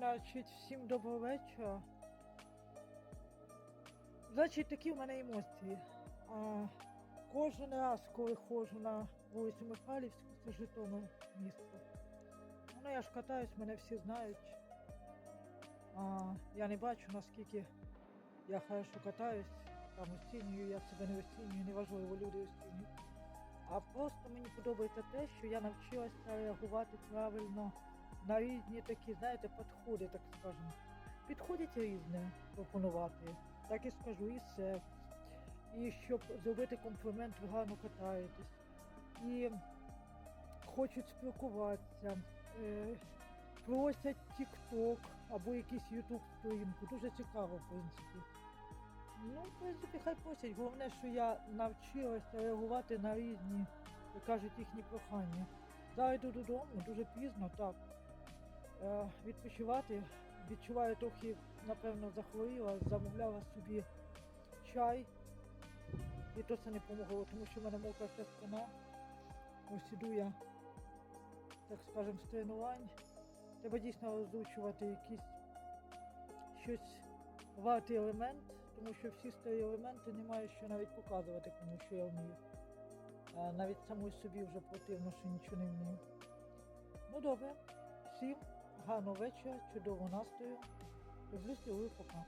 Значить, всім доброго вечора. Значить, такі в мене емоції. А, кожен раз, коли ходжу на вулицю Михайлівську, це Житомир місто. Ну, я ж катаюсь, мене всі знають. А, я не бачу, наскільки я хорошо катаюсь, там оцінюю, я себе не оцінюю, неважливо, люди оцінюють. А просто мені подобається те, що я навчилася реагувати правильно на різні такі, знаєте, підходи, так скажемо. Підходять різне пропонувати, так і скажу, і сервіс, і щоб зробити комплімент, ви гарно катаєтесь, і хочуть спілкуватися, е, просять TikTok або якийсь YouTube сторінку. Дуже цікаво, в принципі. Ну, в принципі, хай просять. Головне, що я навчилася реагувати на різні, як кажуть, їхні прохання. Зараз йду додому, дуже пізно, так. Е, відпочивати. Відчуваю трохи, напевно, захворіла, замовляла собі чай. І то це не помогло, тому що в мене мокра вся спина. Ось іду я, так скажемо, з тренувань. Треба дійсно розучувати якийсь щось вартий елемент, тому що всі старі елементи немає що навіть показувати, кому що я вмію. Навіть самої собі вже противно, що нічого не вмію. Ну добре, всім гарного вечора, чудового настрою. Люблю цілую, пока.